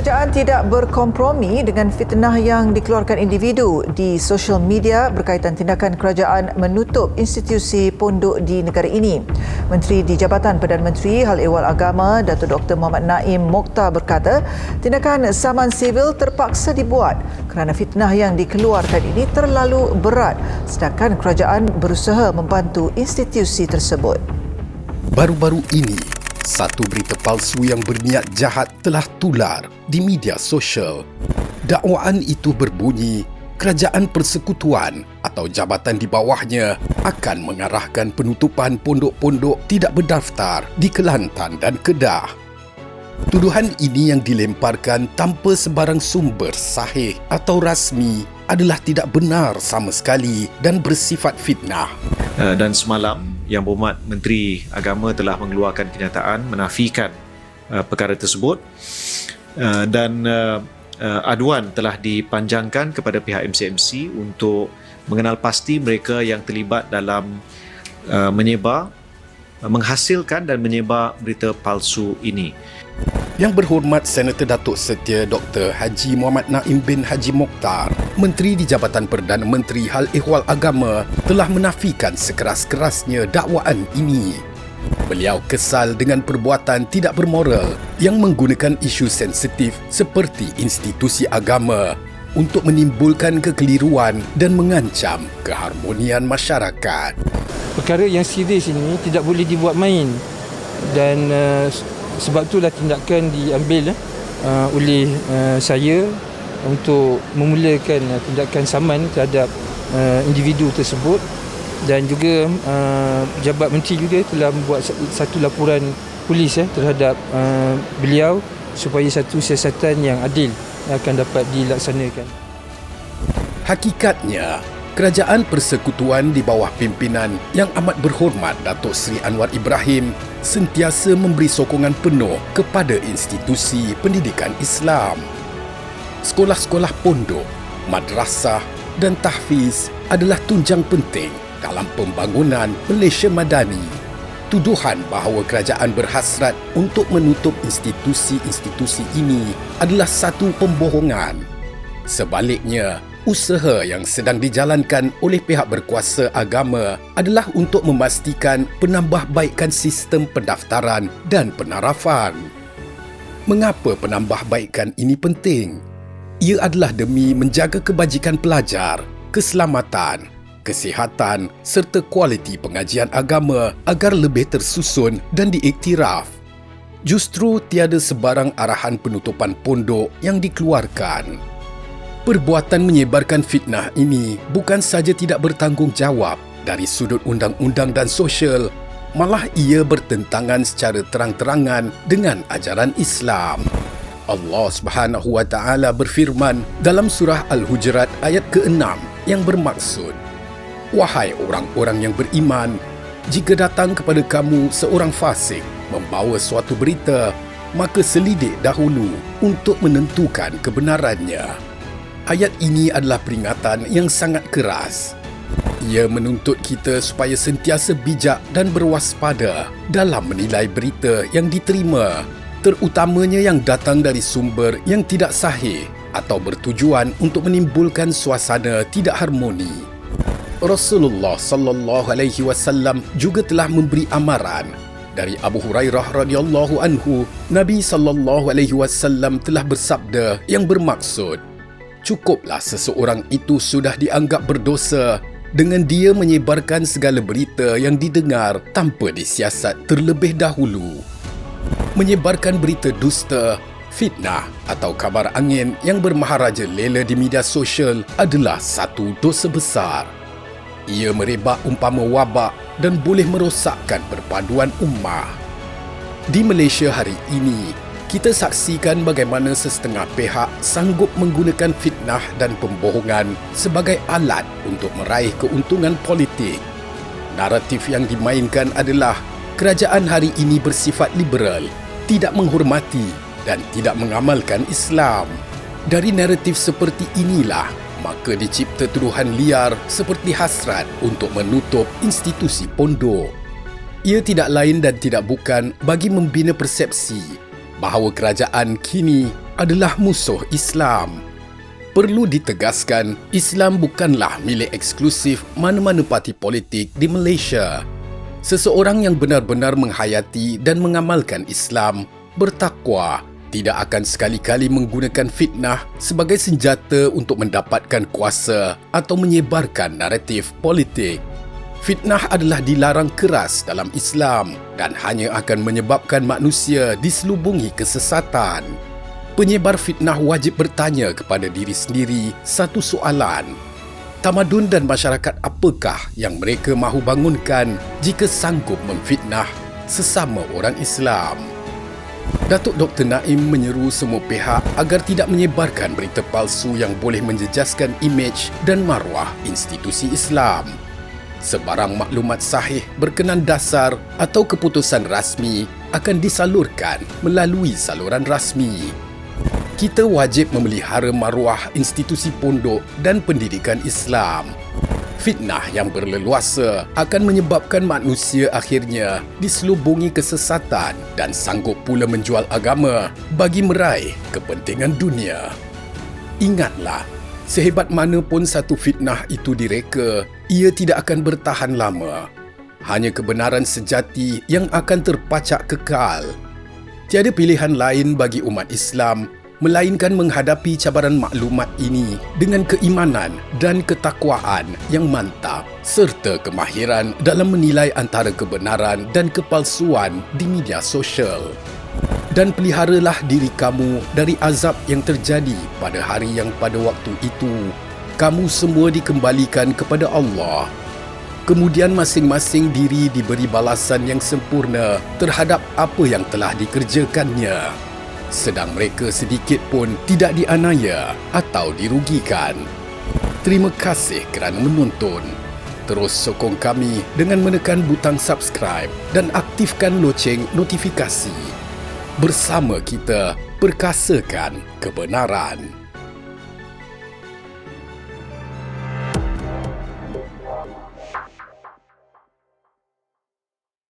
Kerajaan tidak berkompromi dengan fitnah yang dikeluarkan individu di sosial media berkaitan tindakan kerajaan menutup institusi pondok di negara ini. Menteri di Jabatan Perdana Menteri Hal Ehwal Agama Datuk Dr. Muhammad Naim Mokhtar berkata, tindakan saman sivil terpaksa dibuat kerana fitnah yang dikeluarkan ini terlalu berat sedangkan kerajaan berusaha membantu institusi tersebut. Baru-baru ini, satu berita palsu yang berniat jahat telah tular di media sosial. Dakwaan itu berbunyi kerajaan persekutuan atau jabatan di bawahnya akan mengarahkan penutupan pondok-pondok tidak berdaftar di Kelantan dan Kedah. Tuduhan ini yang dilemparkan tanpa sebarang sumber sahih atau rasmi adalah tidak benar sama sekali dan bersifat fitnah. Uh, dan semalam yang Berhormat Menteri Agama telah mengeluarkan kenyataan menafikan uh, perkara tersebut uh, dan uh, uh, aduan telah dipanjangkan kepada pihak MCMC untuk mengenal pasti mereka yang terlibat dalam uh, menyebar uh, menghasilkan dan menyebar berita palsu ini. Yang berhormat Senator Datuk Setia Dr. Haji Muhammad Naim bin Haji Mokhtar, Menteri di Jabatan Perdana Menteri Hal Ehwal Agama telah menafikan sekeras-kerasnya dakwaan ini. Beliau kesal dengan perbuatan tidak bermoral yang menggunakan isu sensitif seperti institusi agama untuk menimbulkan kekeliruan dan mengancam keharmonian masyarakat. Perkara yang serius ini tidak boleh dibuat main dan uh, sebab itulah tindakan diambil uh, oleh uh, saya untuk memulakan uh, tindakan saman terhadap uh, individu tersebut dan juga uh, jabat menteri juga telah membuat satu laporan polis eh, terhadap uh, beliau supaya satu siasatan yang adil akan dapat dilaksanakan. Hakikatnya, Kerajaan Persekutuan di bawah pimpinan yang amat berhormat Datuk Seri Anwar Ibrahim sentiasa memberi sokongan penuh kepada institusi pendidikan Islam. Sekolah-sekolah pondok, madrasah dan tahfiz adalah tunjang penting dalam pembangunan Malaysia Madani. Tuduhan bahawa kerajaan berhasrat untuk menutup institusi-institusi ini adalah satu pembohongan. Sebaliknya, Usaha yang sedang dijalankan oleh pihak berkuasa agama adalah untuk memastikan penambahbaikan sistem pendaftaran dan penarafan. Mengapa penambahbaikan ini penting? Ia adalah demi menjaga kebajikan pelajar, keselamatan, kesihatan serta kualiti pengajian agama agar lebih tersusun dan diiktiraf. Justru tiada sebarang arahan penutupan pondok yang dikeluarkan. Perbuatan menyebarkan fitnah ini bukan saja tidak bertanggungjawab dari sudut undang-undang dan sosial, malah ia bertentangan secara terang-terangan dengan ajaran Islam. Allah Subhanahu wa taala berfirman dalam surah Al-Hujurat ayat ke-6 yang bermaksud Wahai orang-orang yang beriman jika datang kepada kamu seorang fasik membawa suatu berita maka selidik dahulu untuk menentukan kebenarannya Ayat ini adalah peringatan yang sangat keras. Ia menuntut kita supaya sentiasa bijak dan berwaspada dalam menilai berita yang diterima, terutamanya yang datang dari sumber yang tidak sahih atau bertujuan untuk menimbulkan suasana tidak harmoni. Rasulullah sallallahu alaihi wasallam juga telah memberi amaran dari Abu Hurairah radhiyallahu anhu Nabi sallallahu alaihi wasallam telah bersabda yang bermaksud cukuplah seseorang itu sudah dianggap berdosa dengan dia menyebarkan segala berita yang didengar tanpa disiasat terlebih dahulu. Menyebarkan berita dusta, fitnah atau kabar angin yang bermaharaja lela di media sosial adalah satu dosa besar. Ia merebak umpama wabak dan boleh merosakkan perpaduan ummah. Di Malaysia hari ini, kita saksikan bagaimana sesetengah pihak sanggup menggunakan fitnah dan pembohongan sebagai alat untuk meraih keuntungan politik. Naratif yang dimainkan adalah kerajaan hari ini bersifat liberal, tidak menghormati dan tidak mengamalkan Islam. Dari naratif seperti inilah, maka dicipta tuduhan liar seperti hasrat untuk menutup institusi pondok. Ia tidak lain dan tidak bukan bagi membina persepsi bahawa kerajaan kini adalah musuh Islam. Perlu ditegaskan, Islam bukanlah milik eksklusif mana-mana parti politik di Malaysia. Seseorang yang benar-benar menghayati dan mengamalkan Islam, bertakwa, tidak akan sekali-kali menggunakan fitnah sebagai senjata untuk mendapatkan kuasa atau menyebarkan naratif politik. Fitnah adalah dilarang keras dalam Islam dan hanya akan menyebabkan manusia diselubungi kesesatan. Penyebar fitnah wajib bertanya kepada diri sendiri satu soalan. Tamadun dan masyarakat apakah yang mereka mahu bangunkan jika sanggup memfitnah sesama orang Islam? Datuk Dr. Naim menyeru semua pihak agar tidak menyebarkan berita palsu yang boleh menjejaskan imej dan maruah institusi Islam sebarang maklumat sahih berkenan dasar atau keputusan rasmi akan disalurkan melalui saluran rasmi. Kita wajib memelihara maruah institusi pondok dan pendidikan Islam. Fitnah yang berleluasa akan menyebabkan manusia akhirnya diselubungi kesesatan dan sanggup pula menjual agama bagi meraih kepentingan dunia. Ingatlah, Sehebat mana pun satu fitnah itu direka, ia tidak akan bertahan lama. Hanya kebenaran sejati yang akan terpacak kekal. Tiada pilihan lain bagi umat Islam melainkan menghadapi cabaran maklumat ini dengan keimanan dan ketakwaan yang mantap serta kemahiran dalam menilai antara kebenaran dan kepalsuan di media sosial dan peliharalah diri kamu dari azab yang terjadi pada hari yang pada waktu itu kamu semua dikembalikan kepada Allah. Kemudian masing-masing diri diberi balasan yang sempurna terhadap apa yang telah dikerjakannya. Sedang mereka sedikit pun tidak dianaya atau dirugikan. Terima kasih kerana menonton. Terus sokong kami dengan menekan butang subscribe dan aktifkan loceng notifikasi bersama kita perkasakan kebenaran.